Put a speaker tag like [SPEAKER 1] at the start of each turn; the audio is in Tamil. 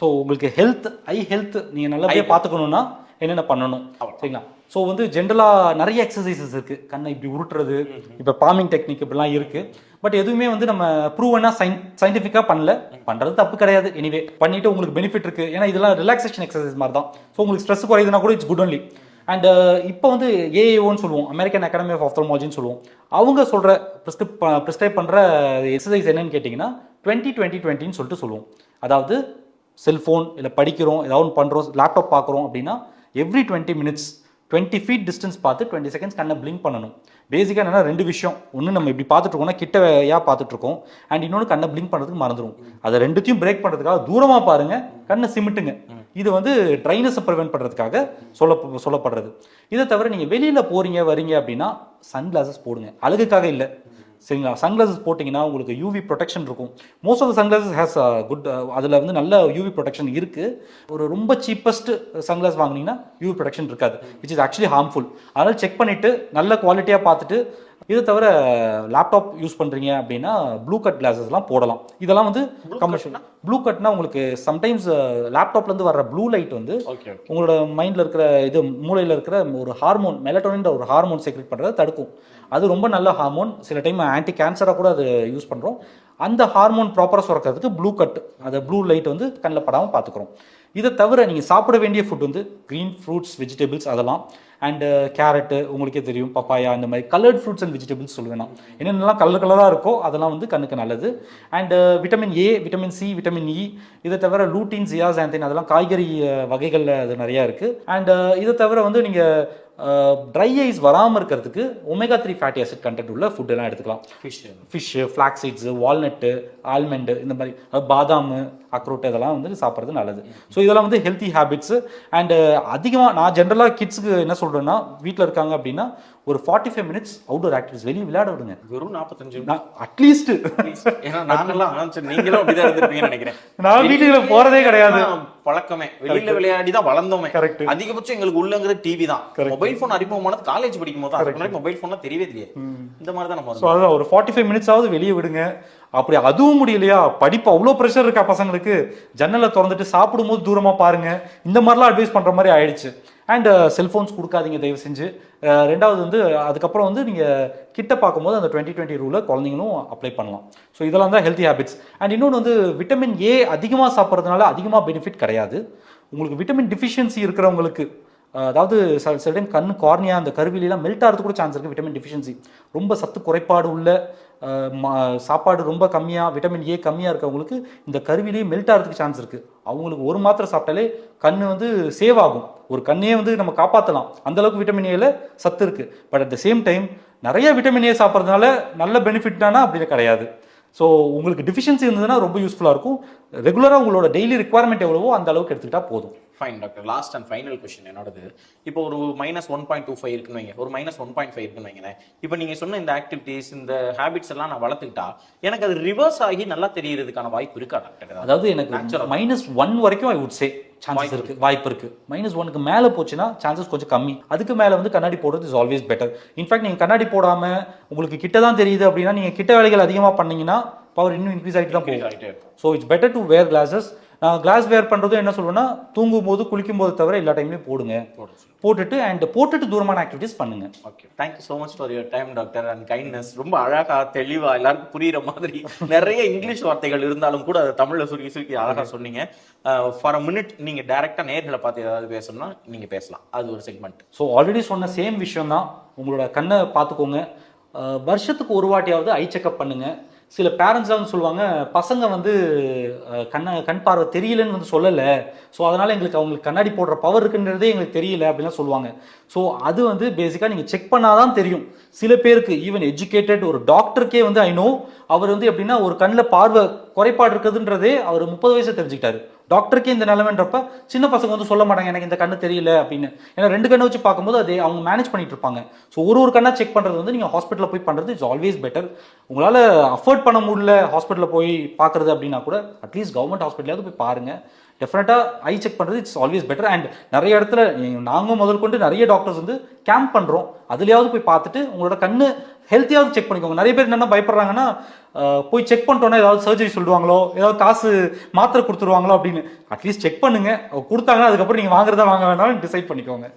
[SPEAKER 1] ஸோ உங்களுக்கு ஹெல்த் ஐ ஹெல்த் நீங்கள் நல்லபடியாக பார்த்துக்கணுன்னா என்னென்ன பண்ணணும்? சரிங்களா? ஸோ வந்து ஜென்ரலாக நிறைய எக்ஸசைசஸ் இருக்குது கண்ணை இப்படி உருட்டுறது இப்போ பாமிங் டெக்னிக் இப்படிலாம் இருக்குது பட் எதுவுமே வந்து நம்ம ப்ரூவனாக சயின் சயின்டிஃபிக்காக பண்ணல. பண்ணுறது தப்பு கிடையாது. எனிவே பண்ணிட்டு உங்களுக்கு பெனிஃபிட் இருக்குது ஏன்னா இதெல்லாம் ரிலாக்ஸேஷன் எக்ஸசைஸ் மாதிரி தான் ஸோ உங்களுக்கு ஸ்ட்ரெஸ் குறையுதுன்னா கூட இட்ஸ் குட் ஒன்லி அண்ட் இப்போ வந்து ஏஏஓன்னு சொல்லுவோம். அமெரிக்கன் அகாடமி ஆஃப் ஆஃப்தல்மாலஜின்னு சொல்லுவோம். அவங்க சொல்கிற ப்ரிஸ்கிரிப் ப்ரிஸ்கிரைப் பண்ணுற எக்ஸசைஸ் என்னன்னு கேட்டிங்கன்னா டுவெண்ட்டி டுவெண்ட்டி டுவெண்ட்டின்னு சொல்லிட்டு சொல்லுவோம். அதாவது செல்ஃபோன் இல்லை படிக்கிறோம் ஏதாவது ஒன்று பண்ணுறோம் லேப்டாப் பார்க்குறோம் அப்படின்னா every twenty minutes twenty feet distance பார்த்து டுவெண்ட்டி செகண்ட்ஸ் கண்ணை பிளிங்க் பண்ணணும். பேசிக்காக என்னென்னா ரெண்டு விஷயம். ஒன்று நம்ம இப்படி பார்த்துட்டு இருக்கோம்னா பார்த்துட்ருக்கோம் அண்ட் இன்னொன்று கண்ணை பிளிங்க் பண்ணுறதுக்கு மறந்துடும் அதை ரெண்டுத்தையும் பிரேக் பண்ணுறதுக்காக தூரமாக பாருங்கள் கண்ணை சிமிட்டுங்க. இது வந்து ட்ரைனஸை ப்ரிவென்ட் பண்ணுறதுக்காக சொல்ல சொல்லப்படுறது. இதை தவிர நீங்கள் வெளியில் போகிறீங்க வரீங்க அப்படின்னா சன் கிளாஸஸ் போடுங்க. அழகுக்காக இல்லை. சரிங்களா? சன்கிளாசஸ் போட்டிங்கன்னா உங்களுக்கு யூவி ப்ரொடெக்ஷன் இருக்கும். Most of the sunglasses has good அதில் வந்து நல்ல யூவி ப்ரொடெக்ஷன் இருக்குது ஒரு ரொம்ப சீப்பஸ்ட் சன்கிளாஸ் வாங்கினீங்கன்னா யூவி ப்ரொடெக்ஷன் இருக்காது விச் இஸ் ஆக்சுவலி ஹார்ம்ஃபுல் அதனால் செக் பண்ணிவிட்டு நல்ல குவாலிட்டியாக பார்த்துட்டு இதை தவிர லேப்டாப் யூஸ் பண்ணுறீங்க அப்படின்னா ப்ளூ கட் கிளாஸஸ்லாம் போடலாம். இதெல்லாம் வந்து கமர்ஷியல் ப்ளூ கட்னா உங்களுக்கு சம்டைம்ஸ் லேப்டாப்லேருந்து வர்ற ப்ளூ லைட் வந்து உங்களோட மைண்டில் இருக்கிற இது மூளையில் இருக்கிற ஒரு ஹார்மோன் மெலட்டோனின்ற ஒரு ஹார்மோன் செக்ரெட் பண்ணுறதை தடுக்கும். அது ரொம்ப நல்ல ஹார்மோன் சில டைம் ஆன்டி கேன்சராக கூட அது யூஸ் பண்ணுறோம் அந்த ஹார்மோன் ப்ராப்பராக சுரக்கிறதுக்கு ப்ளூ கட் அந்த ப்ளூ லைட் வந்து கண்ணில் படாமல் பார்த்துக்குறோம் இதை தவிர நீங்கள் சாப்பிட வேண்டிய ஃபுட் வந்து க்ரீன் ஃப்ரூட்ஸ் வெஜிடபிள்ஸ் அதெல்லாம். அண்டு கேரட்டு uh, உங்களுக்கே தெரியும் பப்பாயா இந்த மாதிரி கலர்ட் ஃப்ரூட்ஸ் அண்ட் வெஜிடபிள்ஸ் சொல்லுவேன் நான். என்னென்னலாம் கலர் கலராக இருக்கோ அதெல்லாம் வந்து கண்ணுக்கு நல்லது. And vitamin A vitamin C vitamin E இதை தவிர லூட்டின் ஜியாசாந்தின் அதெல்லாம் காய்கறி வகைகளில் அது நிறையா இருக்குது அண்டு uh, இதை தவிர வந்து நீங்கள் ட்ரை ஐஸ் வராமல் இருக்கிறதுக்கு omega three fatty acid content உள்ள ஃபுட் எல்லாம் எடுத்துக்கலாம்.
[SPEAKER 2] Fish
[SPEAKER 1] fish flax seeds walnut almond இந்த மாதிரி பாதாம் அக்ரோட் இதெல்லாம் வந்து சாப்பிட்றது நல்லது. ஸோ இதெல்லாம் வந்து ஹெல்த்தி ஹேபிட்ஸு அண்டு அதிகமாக நான் ஜென்ரலாக கிட்ஸுக்கு என்ன சொல்கிறேன்னா வீட்டில் இருக்காங்க அப்படின்னா ஒரு forty five minutes outdoor activities வெளியே விளையாட விடுங்க.
[SPEAKER 2] வெறும் நாற்பத்தஞ்சு
[SPEAKER 1] அட்லீஸ்ட்
[SPEAKER 2] ஏன்னா நீங்களும் அப்படிதான் நினைக்கிறேன்.
[SPEAKER 1] நான் வீட்டுக்குள்ள போகிறதே கிடையாது.
[SPEAKER 2] பழக்கமே. வெளியில விளையாடி தான் வளர்ந்தோமே.
[SPEAKER 1] Correct.
[SPEAKER 2] அதிகபட்சம் எங்களுக்கு உள்ளங்கிறது டிவி தான். மொபைல் போன் அறிமுகமானது காலேஜ் படிக்கும் போது தான் மொபைல் போன்லாம் தெரியவே தெரியாது இந்த மாதிரி தான் நம்ம
[SPEAKER 1] ஸோ அதுதான் ஒரு ஃபார்ட்டி ஃபைவ் மினிட்ஸாவது வெளியே விடுங்க. அப்படி அதுவும் முடியலையா? படிப்பு அவ்வளோ ப்ரெஷர் இருக்கா பசங்களுக்கு? ஜன்னலை திறந்துட்டு சாப்பிடும்போது தூரமாக பாருங்க. இந்த மாதிரிலாம் அட்வைஸ் பண்ணுற மாதிரி ஆயிடுச்சு. அண்ட் செல்ஃபோன்ஸ் uh, கொடுக்காதீங்க தயவு செஞ்சு. Uh, ரெண்டாவது வந்து அதுக்கப்புறம் வந்து நீங்கள் கிட்ட பார்க்கும்போது அந்த டுவெண்ட்டி டுவெண்ட்டி ரூலில் குழந்தைங்களும் அப்ளை பண்ணலாம். ஸோ இதெல்லாம் தான் ஹெல்த்தி ஹேபிட்ஸ் அண்ட் இன்னொன்று வந்து விட்டமின் ஏ அதிகமாக சாப்பிட்றதுனால அதிகமாக பெனிஃபிட் கிடையாது. உங்களுக்கு விட்டமின் டிஃபிஷியன்சி இருக்கிறவங்களுக்கு அதாவது சில சில டைம் கண் கார்னியா அந்த கருவிலாம் மெல்ட் ஆகிறதுக்கு கூட சான்ஸ் இருக்குது விட்டமின் டிஃபிஷியன்சி ரொம்ப சத்து குறைபாடு உள்ள மா- சாப்பாடு ரொம்ப கம்மியாக விட்டமின் ஏ கம்மியாக இருக்கவங்களுக்கு இந்த கருவிலேயே மெல்ட் ஆகிறதுக்கு சான்ஸ் இருக்குது அவங்களுக்கு ஒரு மாத்திரை சாப்பிட்டாலே கண் வந்து சேவ் ஆகும். ஒரு கண்ணையே வந்து நம்ம காப்பாற்றலாம் அந்த அளவுக்கு விட்டமின் ஏல சத்து இருக்குது but at the same time நிறைய விட்டமின் ஏ சாப்பிட்றதுனால நல்ல பெனிஃபிட் தானா? அப்படின்னு கிடையாது. ஸோ உங்களுக்கு டிஃபிஷியன்சி இருந்ததுன்னா ரொம்ப யூஸ்ஃபுல்லாக இருக்கும். ரெகுலராக உங்களோட டெய்லி ரெக்குவயர்மெண்ட் எவ்வளவோ அந்த அளவுக்கு எடுத்துக்கிட்டா போதும்.
[SPEAKER 2] Fine doctor last and final question என்னோடது இப்போ ஒரு minus one point two five இருக்குன்னு வைங்க ஒரு மைனஸ் ஒன் பாயிண்ட் ஃபைவ் இருக்குன்னு வைங்களேன். இப்போ நீங்க சொன்ன இந்த ஆக்டிவிட்டீஸ் இந்த ஹேபிட்ஸ் எல்லாம் நான் வளர்த்துக்கிட்டா எனக்கு அது ரிவர்ஸ் ஆகி நல்லா தெரியறதுக்கான வாய்ப்பு இருக்கா டாக்டர்
[SPEAKER 1] அதாவது எனக்கு மைனஸ் ஒன் வரைக்கும் ஐ வுட் சே சான்சஸ் இருக்கு. வாய்ப்பு இருக்கு. மைனஸ் ஒனுக்கு மேலே போச்சுன்னா சான்சஸ் கொஞ்சம் கம்மி. அதுக்கு மேலே வந்து கண்ணாடி போடுறது இஸ் ஆல்வேஸ் பெட்டர் இன்ஃபேக்ட் நீங்கள் கண்ணாடி போடாம உங்களுக்கு கிட்ட தான் தெரியுது அப்படின்னா நீங்கள் கிட்ட வேலைகள் அதிகமாக பண்ணீங்கன்னா பவர் இன்னும் இன்க்ரீஸ் ஆகிட்டு தான் போகும். So it's better to wear glasses glass wear பண்ணுறதும் என்ன சொல்லுவேன்னா தூங்கும் போது குளிக்கும் போது தவிர எல்லா டைம்லையும் போடுங்க. போட்டுட்டு அண்ட் போட்டுட்டு தூரமான ஆக்டிவிட்டீஸ் பண்ணுங்க.
[SPEAKER 2] Okay thank you so much for your time doctor and kindness ரொம்ப அழகா தெளிவா எல்லாருக்கும் புரியுற மாதிரி நிறைய இங்கிலீஷ் வார்த்தைகள் இருந்தாலும் கூட அதை தமிழ்ல சுருக்கி சுருக்கி அழகா சொன்னீங்க. ஃபார் அ மினிட் நீங்க டைரக்டா நேர்களை பார்த்து ஏதாவது பேசணும்னா நீங்க பேசலாம். அது ஒரு செக்மெண்ட்
[SPEAKER 1] ஸோ ஆல்ரெடி சொன்ன சேம் விஷயம் தான் உங்களோட கண்ணை பார்த்துக்கோங்க. வருஷத்துக்கு ஒரு வாட்டியாவது ஐ செக்அப் பண்ணுங்க. சில பேரண்ட்ஸ்லாம் வந்து சொல்லுவாங்க பசங்க வந்து கண்ண கண் பார்வை தெரியலன்னு வந்து சொல்லலை. ஸோ அதனால் எங்களுக்கு அவங்களுக்கு கண்ணாடி போடுற பவர் இருக்குன்றதே எங்களுக்கு தெரியல அப்படிலாம் சொல்லுவாங்க. ஸோ அது வந்து பேசிக்காக நீங்கள் செக் பண்ணாதான் தெரியும். சில பேருக்கு ஈவன் எஜுகேட்டட் ஒரு டாக்டருக்கே வந்து ஐ நோ அவர் வந்து எப்படின்னா ஒரு கண்ணில் பார்வை குறைபாடு இருக்குதுன்றதே அவர் முப்பது வயசு தெரிஞ்சுக்கிட்டாரு. டாக்டருக்கே இந்த நிலைமைன்றப்ப சின்ன பசங்க வந்து சொல்ல மாட்டாங்க எனக்கு இந்த கண்ணு தெரியல அப்படின்னு. ஏன்னா ரெண்டு கண்ணை வச்சு பார்க்கும்போது அதே அவங்க மேனேஜ் பண்ணிட்டு இருப்பாங்க. ஸோ ஒரு ஒரு கண்ணா செக் பண்ணுறது வந்து நீங்கள் ஹாஸ்பிட்டலில் போய் பண்ணுறது இட்ஸ் ஆல்வேஸ் பெட்டர் உங்களால் அஃபோர்ட் பண்ண முடியல ஹாஸ்பிட்டலில் போய் பார்க்குறது அப்படின்னா கூட அட்லீஸ்ட் கவர்மெண்ட் ஹாஸ்பிட்டலாவது போய் பாருங்கள் டெஃபினட்டாக ஐ செக் பண்ணுறது இட்ஸ் ஆல்வேஸ் பெட்டர் அண்ட் நிறைய இடத்துல நாங்களும் முதல் கொண்டு நிறைய டாக்டர்ஸ் வந்து கேம்ப் பண்ணுறோம் அதுலேயாவது போய் பார்த்துட்டு உங்களோட கண்ணு ஹெல்த்தியாவது செக் பண்ணிக்கோங்க. நிறைய பேர் என்ன பயப்படுறாங்கன்னா போய் செக் பண்ணிட்டோன்னா ஏதாவது சர்ஜரி சொல்லுவாங்களோ ஏதாவது காசு மாத்திரை கொடுத்துருவாங்களோ அப்படின்னு. அட்லீஸ்ட் செக் பண்ணுங்க. கொடுத்தாங்கன்னா அதுக்கப்புறம் நீங்கள் வாங்குறதா வாங்க வேணாலும் டிசைட் பண்ணிக்கோங்க.